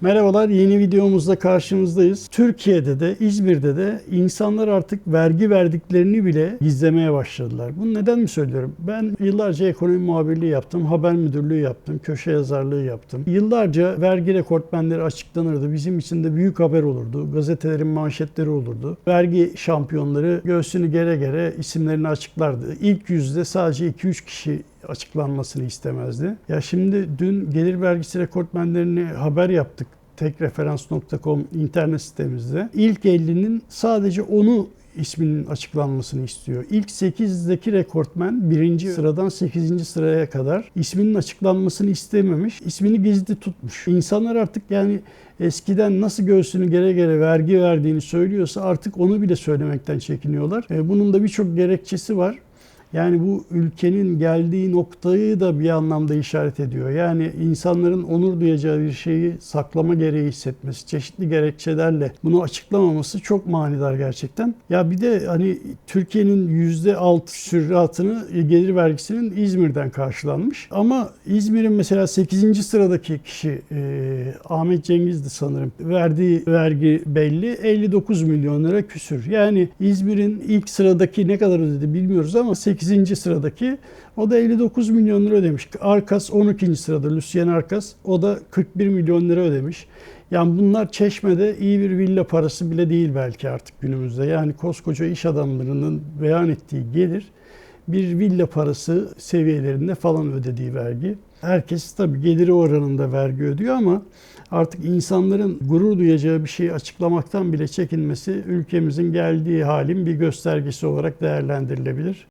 Merhabalar, yeni videomuzda karşınızdayız. Türkiye'de de, İzmir'de de insanlar artık vergi verdiklerini bile gizlemeye başladılar. Bunu neden mi söylüyorum? Ben yıllarca ekonomi muhabirliği yaptım, haber müdürlüğü yaptım, köşe yazarlığı yaptım. Yıllarca vergi rekortmenleri açıklanırdı. Bizim için de büyük haber olurdu. Gazetelerin manşetleri olurdu. Vergi şampiyonları göğsünü gere gere isimlerini açıklardı. İlk yüzde sadece 2-3 kişi açıklanmasını istemezdi. Ya şimdi dün gelir vergisi rekortmenlerini haber yaptık tekreferans.com internet sitemizde. İlk 50'nin sadece onu isminin açıklanmasını istiyor. İlk 8'deki rekortmen birinci sıradan 8. sıraya kadar isminin açıklanmasını istememiş. ismini gizli tutmuş. İnsanlar artık yani eskiden nasıl göğsünü gere gere vergi verdiğini söylüyorsa artık onu bile söylemekten çekiniyorlar. E, Bunun da birçok gerekçesi var. Yani bu ülkenin geldiği noktayı da bir anlamda işaret ediyor. Yani insanların onur duyacağı bir şeyi saklama gereği hissetmesi, çeşitli gerekçelerle bunu açıklamaması çok manidar gerçekten. Ya bir de hani Türkiye'nin %6 süratını gelir vergisinin İzmir'den karşılanmış. Ama İzmir'in mesela 8. sıradaki kişi e, Ahmet Cengiz'di sanırım. Verdiği vergi belli 59 milyon lira küsür. Yani İzmir'in ilk sıradaki ne kadar ödedi bilmiyoruz ama 8. sıradaki o da 59 milyon lira ödemiş. Arkas 12. sırada Lucien Arkas o da 41 milyon lira ödemiş. Yani bunlar Çeşme'de iyi bir villa parası bile değil belki artık günümüzde. Yani koskoca iş adamlarının beyan ettiği gelir bir villa parası seviyelerinde falan ödediği vergi. Herkes tabii geliri oranında vergi ödüyor ama artık insanların gurur duyacağı bir şeyi açıklamaktan bile çekinmesi ülkemizin geldiği halin bir göstergesi olarak değerlendirilebilir.